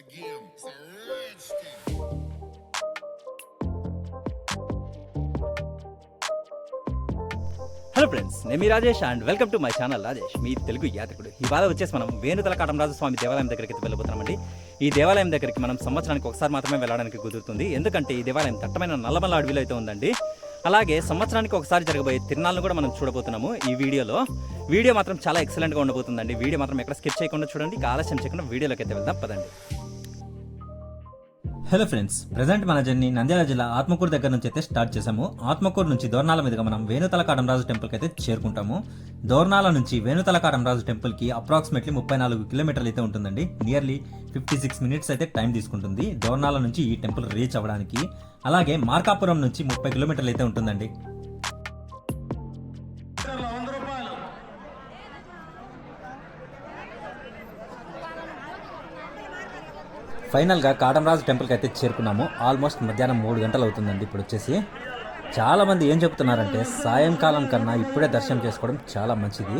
again. It's a hello friends నేను మీ Rajesh and welcome to my channel Rajesh. మీ తెలుగు యాత్రికుడు. ఇవాళ వచ్చేసి మనం వేణుతల కాటమరాజు స్వామి దేవాలయం దగ్గరికి వెళ్ళబోతున్నామండి. ఈ దేవాలయం దగ్గరికి మనం సంవత్సరానికి ఒకసారి మాత్రమే వెళ్ళడానికి కుదురుతుంది. ఎందుకంటే ఈ దేవాలయం దట్టమైన నల్లమల్ల అడవిలో అయితే ఉందండి. అలాగే సంవత్సరానికి ఒకసారి జరగబోయే తిరునాళ్ళను కూడా మనం చూడబోతున్నాము ఈ వీడియోలో. వీడియో మాత్రం చాలా ఎక్సలెంట్గా ఉండబోతుందండి. వీడియో మాత్రం ఎక్కడ స్కిప్ చేయకుండా చూడండి. ఆలస్యం చేయకుండా వీడియోలోకి అయితే వెళ్దాం. పదండి. హలో ఫ్రెండ్స్ ప్రజెంట్ మన జర్నీ నంద్యాల జిల్లా ఆత్మకూరు దగ్గర నుంచి అయితే స్టార్ట్ చేసాము ఆత్మకూరు నుంచి దోర్నాల మీదుగా మనం వేణుతలకాడం కాటంరాజు టెంపుల్కి అయితే చేరుకుంటాము. దోర్నాల నుంచి వేణుతలకాడం కాటంరాజు టెంపుల్కి అప్రాక్సిమేట్లీ ముప్పై నాలుగు కిలోమీటర్లు అయితే ఉంటుందండి. నియర్లీ ఫిఫ్టీ సిక్స్ మినిట్స్ అయితే టైం తీసుకుంటుంది దోర్నాల నుంచి ఈ టెంపుల్ రీచ్ అవ్వడానికి. అలాగే మార్కాపురం నుంచి ముప్పై కిలోమీటర్లు అయితే ఉంటుందండి. ఫైనల్గా కాటంరాజు టెంపుల్కి అయితే చేరుకున్నాము. ఆల్మోస్ట్ మధ్యాహ్నం మూడు గంటలు అవుతుందండి ఇప్పుడు వచ్చేసి. చాలామంది ఏం చెప్తున్నారంటే సాయంకాలం కన్నా ఇప్పుడే దర్శనం చేసుకోవడం చాలా మంచిది.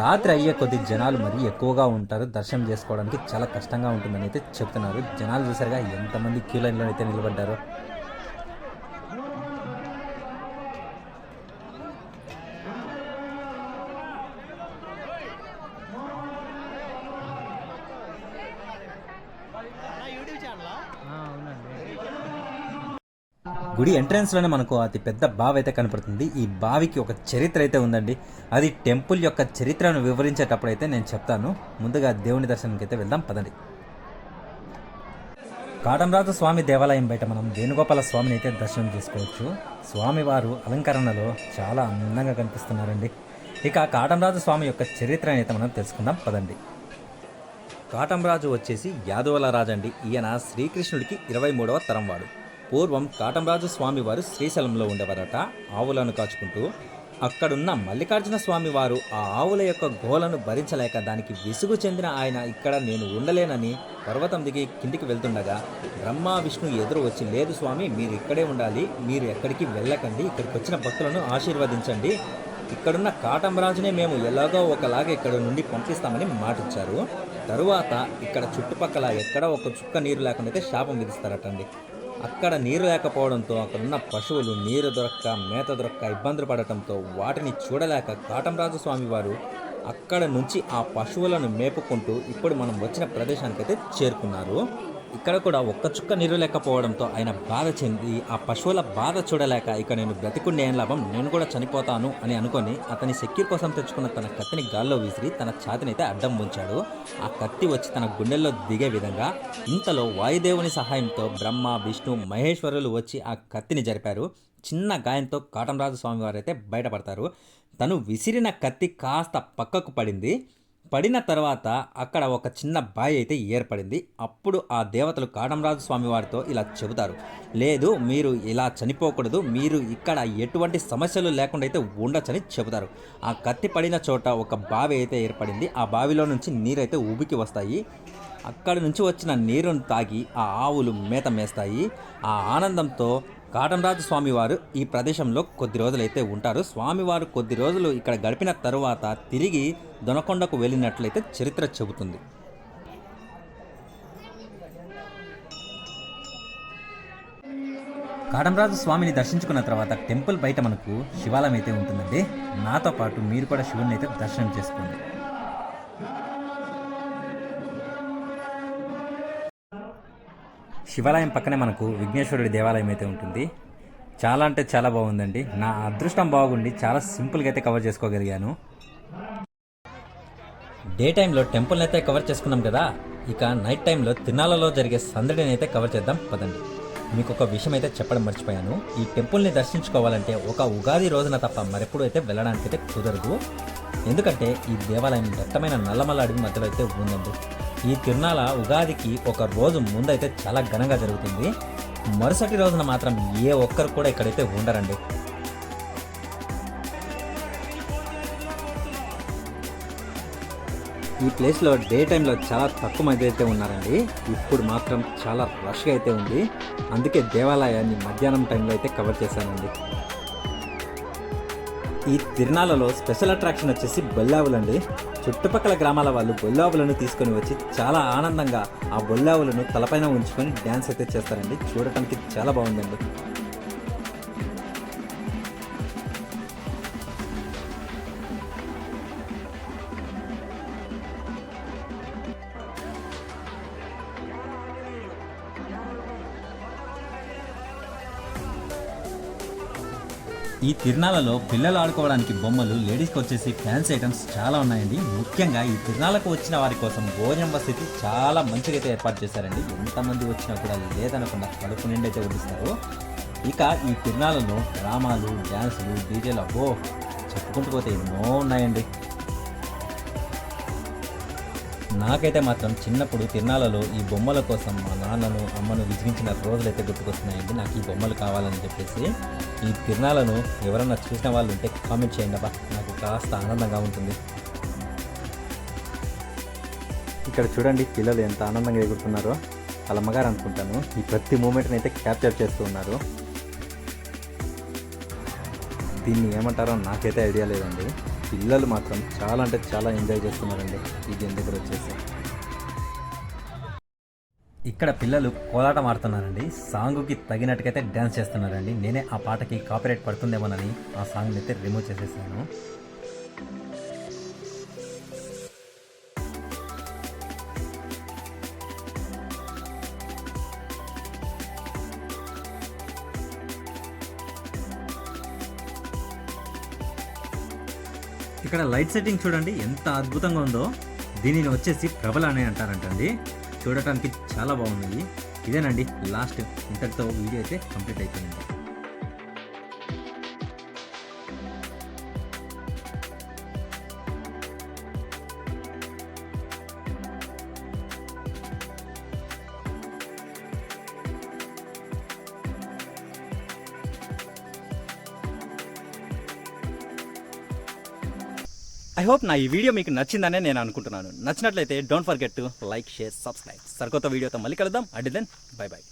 రాత్రి అయ్యే కొద్ది జనాలు మరీ ఎక్కువగా ఉంటారు. దర్శనం చేసుకోవడానికి చాలా కష్టంగా ఉంటుందని అయితే చెప్తున్నారు. జనాలు చూసారుగా ఎంతమంది క్యూ లైన్లో అయితే నిలబడ్డారో. గుడి ఎంట్రన్స్లోనే మనకు అతి పెద్ద బావి అయితే కనపడుతుంది. ఈ బావికి ఒక చరిత్ర అయితే ఉందండి. అది టెంపుల్ యొక్క చరిత్రను వివరించేటప్పుడు అయితే నేను చెప్తాను. ముందుగా దేవుని దర్శనంకి అయితే వెళ్దాం పదండి. కాటంరాజు స్వామి దేవాలయం బయట మనం వేణుగోపాల స్వామిని అయితే దర్శనం చేసుకోవచ్చు. స్వామివారు అలంకరణలో చాలా అందంగా కనిపిస్తున్నారండి. ఇక కాటంరాజు స్వామి యొక్క చరిత్రని అయితే మనం తెలుసుకుందాం పదండి. కాటంరాజు వచ్చేసి యాదవుల రాజండి. ఈయన శ్రీకృష్ణుడికి ఇరవై మూడవ తరం వాడు పూర్వం కాటంరాజు స్వామివారు శ్రీశైలంలో ఉండేవారట. ఆవులను కాచుకుంటూ అక్కడున్న మల్లికార్జున స్వామి వారు ఆ ఆవుల యొక్క గోలను భరించలేక దానికి విసుగు చెందిన ఆయన ఇక్కడ నేను ఉండలేనని పర్వతం దిగి కిందికి వెళ్తుండగా బ్రహ్మ విష్ణు ఎదురు వచ్చి లేదు స్వామి మీరు ఇక్కడే ఉండాలి మీరు ఎక్కడికి వెళ్ళకండి ఇక్కడికి వచ్చిన భక్తులను ఆశీర్వదించండి. ఇక్కడున్న కాటంరాజునే మేము ఎలాగో ఒకలాగా ఇక్కడ నుండి పంపిస్తామని మాటిచ్చారు. తరువాత ఇక్కడ చుట్టుపక్కల ఎక్కడ ఒక చుక్క నీరు లేకుండా అయితే శాపం విధిస్తారటండి. అక్కడ నీరు లేకపోవడంతో అక్కడున్న పశువులు నీరు దొరక్క మేత దొరక్క ఇబ్బందులు పడటంతో వాటిని చూడలేక కాటంరాజు స్వామి వారు అక్కడ నుంచి ఆ పశువులను మేపుకుంటూ ఇప్పుడు మనం వచ్చిన ప్రదేశానికైతే చేరుకున్నారు. ఇక్కడ కూడా ఒక్క చుక్క నీరు లేకపోవడంతో ఆయన బాధ చెంది ఆ పశువుల బాధ చూడలేక ఇక నేను బ్రతికుండే ఏం లాభం? నేను కూడా చనిపోతాను అని అనుకొని అతని సెక్యూర్ కోసం తెచ్చుకున్న తన కత్తిని గాల్లో విసిరి తన ఛాతినైతే అడ్డం ఉంచాడు ఆ కత్తి వచ్చి తన గుండెల్లో దిగే విధంగా ఇంతలో వాయుదేవుని సహాయంతో బ్రహ్మ విష్ణు మహేశ్వరులు వచ్చి ఆ కత్తిని జరిపారు. చిన్న గాయంతో కాటంరాజు స్వామి వారైతే అయితే బయటపడతారు. తను విసిరిన కత్తి కాస్త పక్కకు పడింది. పడిన తర్వాత అక్కడ ఒక చిన్న బావి అయితే ఏర్పడింది. అప్పుడు ఆ దేవతలు కాడంరాజు స్వామి వారితో ఇలా చెబుతారు. లేదు మీరు ఇలా చనిపోకూడదు. మీరు ఇక్కడ ఎటువంటి సమస్యలు లేకుండా అయితే ఉండొచ్చని చెబుతారు. ఆ కత్తి పడిన చోట ఒక బావి అయితే ఏర్పడింది. ఆ బావిలో నుంచి నీరైతే ఉబికి వస్తాయి. అక్కడి నుంచి వచ్చిన నీరును తాగి ఆ ఆవులు మేత మేస్తాయి. ఆ ఆనందంతో కాటంరాజు స్వామివారు ఈ ప్రదేశంలో కొద్ది రోజులైతే ఉంటారు. స్వామివారు కొద్ది రోజులు ఇక్కడ గడిపిన తరువాత తిరిగి దొనకొండకు వెళ్ళినట్లయితే చరిత్ర చెబుతుంది. కాటంరాజు స్వామిని దర్శించుకున్న తర్వాత టెంపుల్ బయట మనకు శివాలయం అయితే ఉంటుందండి. నాతో పాటు మీరు కూడా శివుని అయితే దర్శనం చేసుకోండి. శివాలయం పక్కనే మనకు విఘ్నేశ్వరుడి దేవాలయం అయితే ఉంటుంది. చాలా అంటే చాలా బాగుందండి. నా అదృష్టం బాగుండి చాలా సింపుల్గా అయితే కవర్ చేసుకోగలిగాను. డే టైంలో టెంపుల్ని అయితే కవర్ చేసుకున్నాం కదా? ఇక నైట్ టైంలో తిరునాళ్ళలో జరిగే సందడిని అయితే కవర్ చేద్దాం. పదండి. మీకు ఒక విషయం అయితే చెప్పడం మర్చిపోయాను. ఈ టెంపుల్ని దర్శించుకోవాలంటే ఒక ఉగాది రోజున తప్ప మరెప్పుడు అయితే వెళ్ళడానికి అయితే కుదరదు. ఎందుకంటే ఈ దేవాలయం దట్టమైన నల్లమల్ల అడవి మధ్యలో అయితే ఉందండి. ఈ తిరునాళ ఉగాదికి ఒక రోజు ముందైతే చాలా ఘనంగా జరుగుతుంది. మరుసటి రోజున మాత్రం ఏ ఒక్కరు కూడా ఇక్కడైతే ఉండరండి. ఈ ప్లేస్లో డే టైంలో చాలా తక్కువ మంది అయితే ఉన్నారండి. ఇప్పుడు మాత్రం చాలా రష్గా అయితే ఉంది. అందుకే దేవాలయాన్ని మధ్యాహ్నం టైంలో అయితే కవర్ చేశానండి. ఈ తిరునాళ్ళలో స్పెషల్ అట్రాక్షన్ వచ్చేసి బొల్లావులండి. చుట్టుపక్కల గ్రామాల వాళ్ళు బొల్లావులను తీసుకొని వచ్చి చాలా ఆనందంగా ఆ బొల్లావులను తలపైన ఉంచుకొని డ్యాన్స్ అయితే చేస్తారండి. చూడటానికి చాలా బాగుందండి. ఈ తిరునాళ్ళలో పిల్లలు ఆడుకోవడానికి బొమ్మలు లేడీస్కి వచ్చేసి ఫ్యాన్సీ ఐటమ్స్ చాలా ఉన్నాయండి. ముఖ్యంగా ఈ తిరునాళ్ళకు వచ్చిన వారి కోసం భోజనం వసతి చాలా మంచిగా అయితే ఏర్పాటు చేశారండి. ఎంతమంది వచ్చినా కూడా లేదనకుండా కడుపు నిండి అయితే వడ్డిస్తారు. ఇక ఈ తిరునాళ్ళలో డ్రామాలు డ్యాన్సులు డీజేలు అబ్బో చెప్పుకుంటూ పోతే ఎన్నో ఉన్నాయండి. నాకైతే మాత్రం చిన్నప్పుడు తిరణాలలో ఈ బొమ్మల కోసం మా నాన్నను అమ్మను విసిగించిన రోజులైతే గుర్తుకొస్తున్నాయండి. నాకు ఈ బొమ్మలు కావాలని చెప్పేసి ఈ తిరణాలను ఎవరన్నా చూసిన వాళ్ళు ఉంటే కామెంట్ చేయండి అబ్బా. నాకు కాస్త ఆనందంగా ఉంటుంది. ఇక్కడ చూడండి పిల్లలు ఎంత ఆనందంగా ఎగురుతున్నారో. వాళ్ళ అమ్మగారు అనుకుంటాను ఈ ప్రతి మూమెంట్ని అయితే క్యాప్చర్ చేస్తూ ఉన్నారు. దీన్ని ఏమంటారో నాకైతే ఐడియా లేదండి. పిల్లలు మాత్రం చాలా అంటే చాలా ఎంజాయ్ చేస్తున్నారండి. ఈ గేమ్ దగ్గర వచ్చేసి? ఇక్కడ పిల్లలు కోలాటం ఆడుతున్నారండి. సాంగ్కి తగినట్టుకైతే డ్యాన్స్ చేస్తున్నారండి. నేనే ఆ పాటకి కాపీరైట్ పడుతుందేమోనని ఆ సాంగ్ని అయితే రిమూవ్ చేసేసాను. ఇక్కడ లైట్ సెట్టింగ్ చూడండి ఎంత అద్భుతంగా ఉందో. దీనిని వచ్చేసి ప్రబల అని అంటారంటండి. చూడటానికి చాలా బాగుంది. ఇదేనండి లాస్ట్ ఇంతటితో వీడియో అయితే కంప్లీట్ అయిపోయింది. హోప్ నా ఈ వీడియో మీకు నచ్చిందనే నేను అనుకుంటున్నాను. నచ్చినట్లయితే don't forget to like share subscribe సరికొత్త వీడియోతో మళ్ళీ కలుద్దాం. అడ్డి దెన్ బై బై